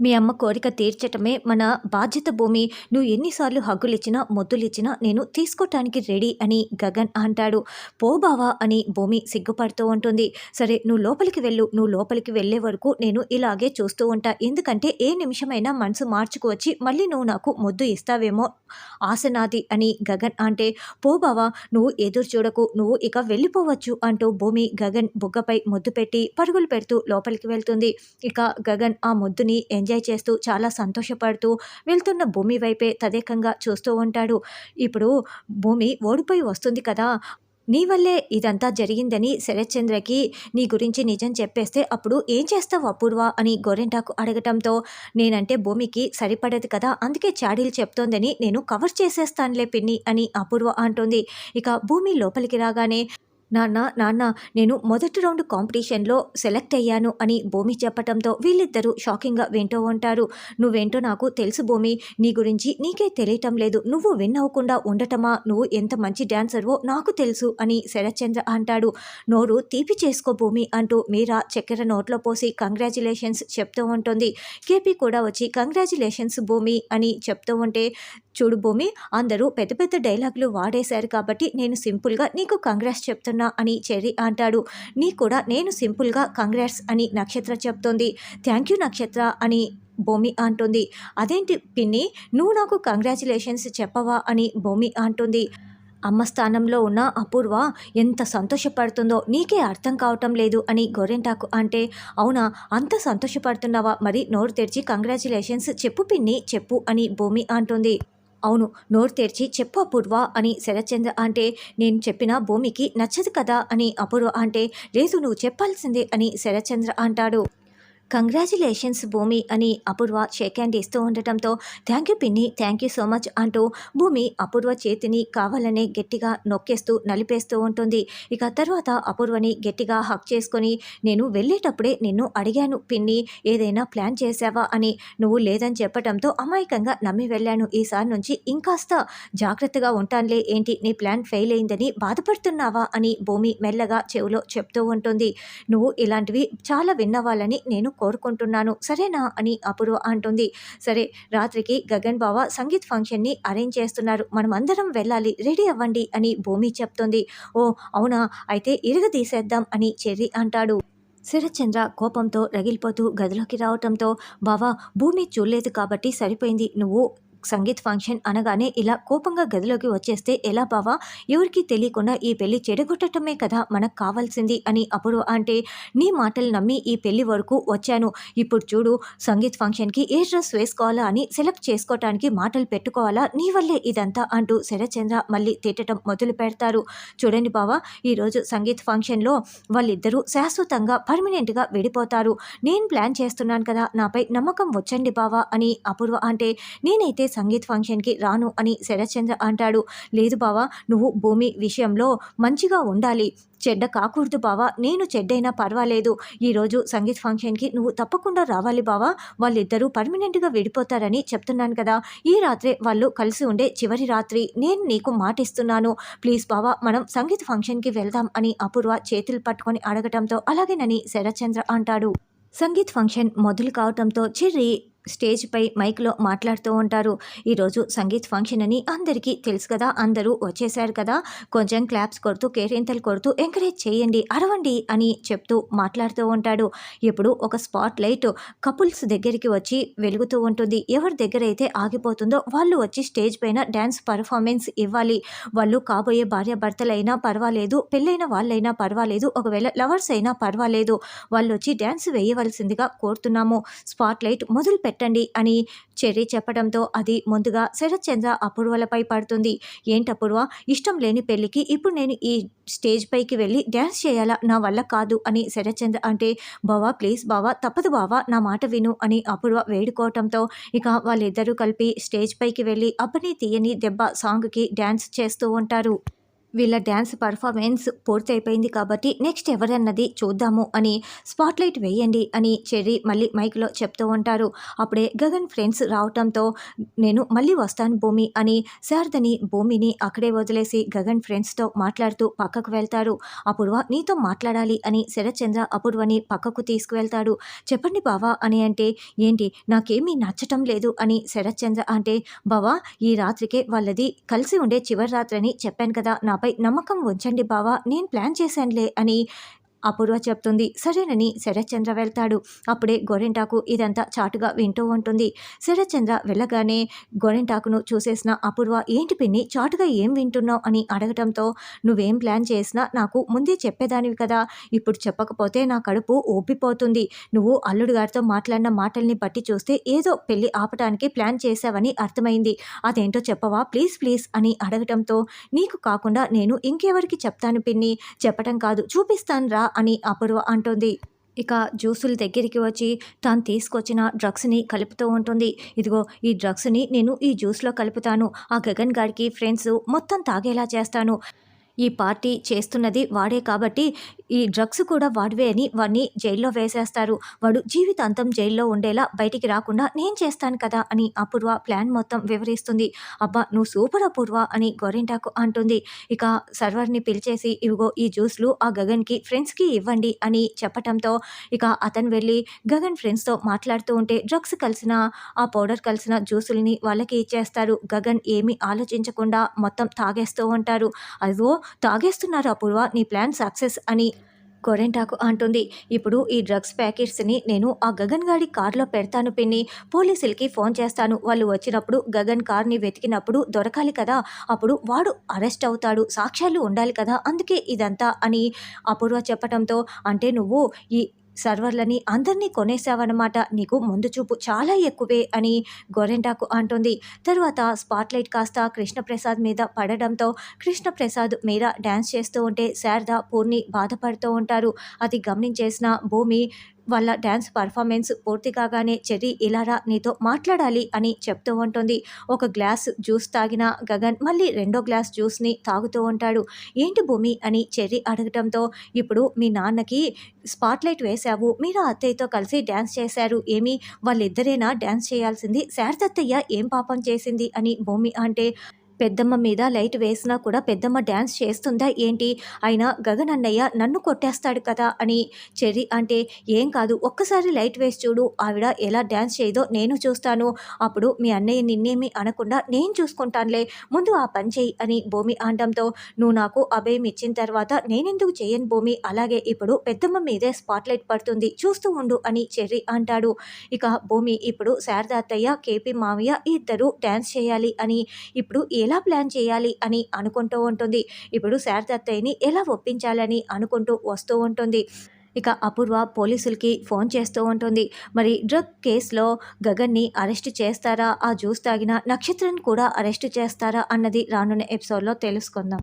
మీ అమ్మ కోరిక తీర్చటమే మన బాధ్యత భూమి. నువ్వు ఎన్నిసార్లు హగ్గులిచ్చినా మొద్దులిచ్చినా నేను తీసుకోవటానికి రెడీ అని గగన్ అంటాడు. పోబావా అని భూమి సిగ్గుపడుతూ ఉంటుంది. సరే నువ్వు లోపలికి వెళ్ళు. నువ్వు లోపలికి వెళ్ళే వరకు నేను ఇలాగే చూస్తూ ఉంటా. ఎందుకంటే ఏ నిమిషమైనా మనసు మార్చుకువచ్చి మళ్ళీ నువ్వు నాకు మొద్దు ఇస్తావేమో ఆసనాది అని గగన్ అంటే. పోబావా నువ్వు ఎదురు చూడకు. నువ్వు ఇక వెళ్ళిపోవచ్చు అంటూ భూమి గగన్ బుగ్గపై ముద్దు పెట్టి పరుగులు పెడుతూ లోపలికి వెళ్తుంది. ఇక గగన్ ఆ ముద్దుని ఎంజాయ్ చేస్తూ చాలా సంతోషపడుతూ వెళ్తున్న భూమి వైపే తదేకంగా చూస్తూ ఉంటాడు. ఇప్పుడు భూమి ఓడిపోయి వస్తుంది కదా! నీ వల్లే ఇదంతా జరిగిందని శరత్చంద్రకి నీ గురించి నిజం చెప్పేస్తే అప్పుడు ఏం చేస్తావు అపూర్వ అని గోరెంటాకు అడగటంతో నేనంటే భూమికి సరిపడదు కదా! అందుకే చాడీలు చెప్తోందని నేను కవర్ చేసేస్తానులే పిన్ని అని అపూర్వ అంటుంది. ఇక భూమి లోపలికి రాగానే నాన్న నాన్న నేను మొదటి రౌండ్ కాంపిటీషన్లో సెలెక్ట్ అయ్యాను అని భూమి చెప్పటంతో వీళ్ళిద్దరూ షాకింగ్గా వింటూ ఉంటారు. నువ్వేంటో నాకు తెలుసు భూమి. నీ గురించి నీకే తెలియటం లేదు. నువ్వు విన్ అవ్వకుండా ఉండటమా? నువ్వు ఎంత మంచి డాన్సర్వో నాకు తెలుసు అని శరత్చంద్ర అంటాడు. నోరు తీపి చేసుకో భూమి అంటూ మీరా చక్కెర నోట్లో పోసి కంగ్రాచులేషన్స్ చెప్తూ ఉంటుంది. కేపీ కూడా వచ్చి కంగ్రాచులేషన్స్ భూమి అని చెప్తూ ఉంటే చూడు భూమి అందరూ పెద్ద పెద్ద డైలాగులు వాడేశారు కాబట్టి నేను సింపుల్గా నీకు కంగ్రాట్స్ చెప్తున్నా అని చెర్రీ అంటాడు. నీ కూడా నేను సింపుల్గా కంగ్రాట్స్ అని నక్షత్ర చెప్తోంది. థ్యాంక్ యూ నక్షత్ర అని భూమి అంటుంది. అదేంటి పిన్ని నువ్వు నాకు కంగ్రాచులేషన్స్ చెప్పవా అని భూమి అంటుంది. అమ్మ స్థానంలో ఉన్న అపూర్వ ఎంత సంతోషపడుతుందో నీకే అర్థం కావటం లేదు అని గోరెంటాకు అంటే అవునా అంత సంతోషపడుతున్నావా? మరి నోరు తెరిచి కంగ్రాచులేషన్స్ చెప్పు పిన్ని చెప్పు అని భూమి అంటుంది. అవును నోరు తెరిచి చెప్పు అపూర్వ అని శరత్చంద్ర అంటే నేను చెప్పిన భూమికి నచ్చదు కదా అని అపూర్వ అంటే లేదు నువ్వు చెప్పాల్సిందే అని శరత్చంద్ర అంటాడు. కంగ్రాచులేషన్స్ భూమి అని అపూర్వ షేక్ హ్యాండ్ ఇస్తూ ఉండటంతో థ్యాంక్ యూ పిన్ని థ్యాంక్ యూ సో మచ్ అంటూ భూమి అపూర్వ చేతిని కావాలనే గట్టిగా నొక్కేస్తూ నలిపేస్తూ ఉంటుంది. ఇక తర్వాత అపూర్వని గట్టిగా హక్ చేసుకొని నేను వెళ్ళేటప్పుడే నిన్ను అడిగాను పిన్ని ఏదైనా ప్లాన్ చేసావా అని నువ్వు లేదని చెప్పడంతో అమాయకంగా నమ్మి వెళ్ళాను. ఈసారి నుంచి ఇంకాస్త జాగ్రత్తగా ఉంటానులే. ఏంటి నీ ప్లాన్ ఫెయిల్ అయిందని బాధపడుతున్నావా? అని భూమి మెల్లగా చెవిలో చెప్తూ ఉంటుంది. నువ్వు ఇలాంటివి చాలా విన్నవాళ్ళని నేను కోరుకుంటున్నాను. సరేనా? అని అపూర్వ అంటుంది. సరే రాత్రికి గగన్ బావ సంగీత్ ఫంక్షన్ని అరేంజ్ చేస్తున్నారు. మనం అందరం వెళ్ళాలి. రెడీ అవ్వండి అని భూమి చెప్తుంది. ఓ అవునా? అయితే ఇరుగ తీసేద్దాం అని చెర్రి అంటాడు. శరత్చంద్ర కోపంతో రగిలిపోతూ గదిలోకి రావటంతో బావా భూమి చూడలేదు కాబట్టి సరిపోయింది. నువ్వు సంగీత్ ఫంక్షన్ అనగానే ఇలా కోపంగా గదిలోకి వచ్చేస్తే ఎలా బావా? ఎవరికి తెలియకుండా ఈ పెళ్ళి చెడగొట్టడమే కదా మనకు కావాల్సింది అని అప్పుడు అంటే నీ మాటలు నమ్మి ఈ పెళ్ళి వరకు వచ్చాను. ఇప్పుడు చూడు సంగీత్ ఫంక్షన్కి ఏ డ్రెస్ వేసుకోవాలా అని సెలెక్ట్ చేసుకోవటానికి మాటలు పెట్టుకోవాలా? నీ వల్లే ఇదంతా అంటూ శరచంద్ర మళ్ళీ తిట్టడం మొదలు పెడతారు. చూడండి బావా ఈరోజు సంగీత్ ఫంక్షన్లో వాళ్ళిద్దరూ శాశ్వతంగా పర్మనెంట్గా విడిపోతారు. నేను ప్లాన్ చేస్తున్నాను కదా నాపై నమ్మకం వచ్చండి బావా అని అపూర్వ అంటే నేనైతే సంగీత్ ఫంక్షన్కి రాను అని శరత్చంద్ర అంటాడు. లేదు బావా నువ్వు భూమి విషయంలో మంచిగా ఉండాలి. చెడ్డ కాకూడదు బావా నేను చెడ్డైనా పర్వాలేదు. ఈరోజు సంగీత్ ఫంక్షన్కి నువ్వు తప్పకుండా రావాలి బావా. వాళ్ళిద్దరూ పర్మనెంట్గా విడిపోతారని చెప్తున్నాను కదా. ఈ రాత్రే వాళ్ళు కలిసి ఉండే చివరి రాత్రి నేను నీకు మాటిస్తున్నాను. ప్లీజ్ బావా మనం సంగీత్ ఫంక్షన్కి వెళ్దాం అని అపూర్వ చేతులు పట్టుకొని అడగటంతో అలాగేనని శరత్చంద్ర అంటాడు. సంగీత్ ఫంక్షన్ మొదలు కావటంతో చెర్రీ స్టేజ్పై మైక్లో మాట్లాడుతూ ఉంటారు. ఈరోజు సంగీత్ ఫంక్షన్ అని అందరికీ తెలుసు కదా. అందరూ వచ్చేసారు కదా. కొంచెం క్లాప్స్ కొడుతూ కేరింతలు కొడుతూ ఎంకరేజ్ చేయండి అరవండి అని చెప్తూ మాట్లాడుతూ ఉంటాడు. ఇప్పుడు ఒక స్పాట్ లైట్ కపుల్స్ దగ్గరికి వచ్చి వెలుగుతూ ఉంటుంది. ఎవరి దగ్గర అయితే ఆగిపోతుందో వాళ్ళు వచ్చి స్టేజ్ పైన డ్యాన్స్ పర్ఫార్మెన్స్ ఇవ్వాలి. వాళ్ళు కాబోయే భార్యాభర్తలైనా పర్వాలేదు పెళ్ళైన వాళ్ళైనా పర్వాలేదు ఒకవేళ లవర్స్ అయినా పర్వాలేదు. వాళ్ళు వచ్చి డ్యాన్స్ వేయవలసిందిగా కోరుతున్నాము. స్పాట్ లైట్ మొదలు పెట్టండి అని చెర్రీ చెప్పడంతో అది ముందుగా శరత్చంద్ర అపూర్వలపై పడుతుంది. ఏంటి అపూర్వ? ఇష్టం లేని పెళ్ళికి ఇప్పుడు నేను ఈ స్టేజ్ పైకి వెళ్ళి డ్యాన్స్ చేయాలా? నా వల్ల కాదు అని శరత్చంద్ర అంటే బావా ప్లీజ్ బావా తప్పదు బావా నా మాట విను అని అపూర్వ వేడుకోవటంతో ఇక వాళ్ళిద్దరూ కలిపి స్టేజ్ పైకి వెళ్ళి అబ్బని తీయని దెబ్బ సాంగ్కి డ్యాన్స్ చేస్తూ ఉంటారు. వీళ్ళ డ్యాన్స్ పర్ఫార్మెన్స్ పూర్తయిపోయింది కాబట్టి నెక్స్ట్ ఎవరన్నది చూద్దాము అని స్పాట్లైట్ వేయండి అని చెర్రీ మళ్ళీ మైక్లో చెప్తూ ఉంటారు. అప్పుడే గగన్ ఫ్రెండ్స్ రావటంతో నేను మళ్ళీ వస్తాను భూమి అని శారదని భూమిని అక్కడే వదిలేసి గగన్ ఫ్రెండ్స్తో మాట్లాడుతూ పక్కకు వెళ్తారు. అపూర్వ నీతో మాట్లాడాలి అని శరత్చంద్ర అపూర్వని పక్కకు తీసుకువెళ్తాడు చెప్పండి బావా అని అంటే ఏంటి నాకేమీ నచ్చటం లేదు అని శరత్చంద్ర అంటే బావా ఈ రాత్రికే వాళ్ళది కలిసి ఉండే చివరి రాత్రి అని చెప్పాను కదా నా నాపై నమ్మకం ఉంచండి బావా నేను ప్లాన్ చేశానులే అని అపూర్వ చెప్తుంది. సరేనని శరత్చంద్ర వెళ్తాడు. అప్పుడే గోరింటాకు ఇదంతా చాటుగా వింటూ ఉంటుంది. శరత్చంద్ర వెళ్ళగానే గోరింటాకును చూసేసిన అపూర్వ ఏంటి పిన్ని చాటుగా ఏం వింటున్నావు? అని అడగటంతో నువ్వేం ప్లాన్ చేసినా నాకు ముందే చెప్పేదానివి కదా. ఇప్పుడు చెప్పకపోతే నా కడుపు ఊపిపోతుంది. నువ్వు అల్లుడు గారితో మాట్లాడిన మాటల్ని బట్టి చూస్తే ఏదో పెళ్ళి ఆపటానికి ప్లాన్ చేశావని అర్థమైంది. అదేంటో చెప్పవా? ప్లీజ్ ప్లీజ్ అని అడగటంతో నీకు కాకుండా నేను ఇంకెవరికి చెప్తాను పిన్ని? చెప్పటం కాదు. చూపిస్తాను రా అని అపూర్వ అంటుంది. ఇక జ్యూసుల దగ్గరికి వచ్చి తాను తీసుకొచ్చిన డ్రగ్స్ని కలుపుతూ ఉంటుంది. ఇదిగో ఈ డ్రగ్స్ని నేను ఈ జ్యూస్లో కలుపుతాను. ఆ గగన్ గారికి ఫ్రెండ్స్ మొత్తం తాగేలా చేస్తాను. ఈ పార్టీ చేస్తున్నది వాడే కాబట్టి ఈ డ్రగ్స్ కూడా వాడివే అని వాడిని జైల్లో వేసేస్తారు. వాడు జీవితాంతం జైల్లో ఉండేలా బయటికి రాకుండా నేను చేస్తాను కదా అని అపూర్వ ప్లాన్ మొత్తం వివరిస్తుంది. అబ్బా నువ్వు సూపర్ అపూర్వ అని గోరింటాకు అంటుంది. ఇక సర్వర్ని పిలిచేసి ఇవిగో ఈ జ్యూస్లు ఆ గగన్కి ఫ్రెండ్స్కి ఇవ్వండి అని చెప్పటంతో ఇక అతను వెళ్ళి గగన్ ఫ్రెండ్స్తో మాట్లాడుతూ ఉంటే డ్రగ్స్ కలిసిన ఆ పౌడర్ కలిసిన జ్యూసుల్ని వాళ్ళకి ఇచ్చేస్తారు. గగన్ ఏమీ ఆలోచించకుండా మొత్తం తాగేస్తూ ఉంటారు. అదిగో తాగేస్తున్నారు అపూర్వ నీ ప్లాన్ సక్సెస్ అని గొరెంటాకు అంటుంది. ఇప్పుడు ఈ డ్రగ్స్ ప్యాకెట్స్ని నేను ఆ గగన్ గాడి కార్లో పెడతాను పిన్ని. పోలీసులకి ఫోన్ చేస్తాను. వాళ్ళు వచ్చినప్పుడు గగన్ కార్ని వెతికినప్పుడు దొరకాలి కదా. అప్పుడు వాడు అరెస్ట్ అవుతాడు. సాక్ష్యాలు ఉండాలి కదా. అందుకే ఇదంతా అని అపూర్వ చెప్పడంతో అంటే నువ్వు ఈ సర్వర్లని అందరినీ కొనేసావన్నమాట. నీకు ముందు చూపు చాలా ఎక్కువే అని గోరెంటాకు అంటుంది. తర్వాత స్పాట్లైట్ కాస్త కృష్ణప్రసాద్ మీద పడడంతో కృష్ణప్రసాద్ మీద డ్యాన్స్ చేస్తూ ఉంటే శారద పూర్ణి బాధపడుతూ ఉంటారు. అది గమనించేసిన భూమి వాళ్ళ డ్యాన్స్ పర్ఫార్మెన్స్ పూర్తి కాగానే చెర్రీ ఇలారా నీతో మాట్లాడాలి అని చెప్తూ ఉంటుంది. ఒక గ్లాస్ జ్యూస్ తాగిన గగన్ మళ్ళీ రెండో గ్లాస్ జ్యూస్ని తాగుతూ ఉంటాడు. ఏంటి భూమి అని చెర్రీ అడగటంతో ఇప్పుడు మీ నాన్నకి స్పాట్లైట్ వేశావు. మీరు అత్తయ్యతో కలిసి డ్యాన్స్ చేశారు. ఏమి? వాళ్ళిద్దరేనా డ్యాన్స్ చేయాల్సింది? శారదత్తయ్య ఏం పాపం చేసింది? అని భూమి అంటే పెద్దమ్మ మీద లైట్ వేసినా కూడా పెద్దమ్మ డ్యాన్స్ చేస్తుందా ఏంటి? అయినా గగన్ అన్నయ్య నన్ను కొట్టేస్తాడు కదా అని. చెర్రీ అంటే ఏం కాదు ఒక్కసారి లైట్ వేసి చూడు ఆవిడ ఎలా డ్యాన్స్ చేయదో నేను చూస్తాను. అప్పుడు మీ అన్నయ్య నిన్నేమి అనకుండా నేను చూసుకుంటానులే. ముందు ఆ పని చేయి అని భూమి అనడంతో నువ్వు నాకు అభయం ఇచ్చిన తర్వాత నేనెందుకు చేయను భూమి? అలాగే ఇప్పుడు పెద్దమ్మ మీదే స్పాట్లైట్ పడుతుంది చూస్తూ ఉండు అని చెర్రీ అంటాడు. ఇక భూమి ఇప్పుడు శారదాతయ్య కేపీ మావయ్య ఇద్దరు డ్యాన్స్ చేయాలి అని. ఇప్పుడు ఏ ఎలా ప్లాన్ చేయాలి అని అనుకుంటూ ఉంటుంది. ఇప్పుడు శారదత్తయ్యని ఎలా ఒప్పించాలని అనుకుంటూ వస్తూ ఉంటుంది. ఇక అపూర్వ పోలీసులకి ఫోన్ చేస్తూ ఉంటుంది. మరి డ్రగ్ కేసులో గగన్ని అరెస్ట్ చేస్తారా? ఆ జ్యూస్ తాగిన నక్షత్రం కూడా అరెస్ట్ చేస్తారా? అన్నది రానున్న ఎపిసోడ్లో తెలుసుకుందాం.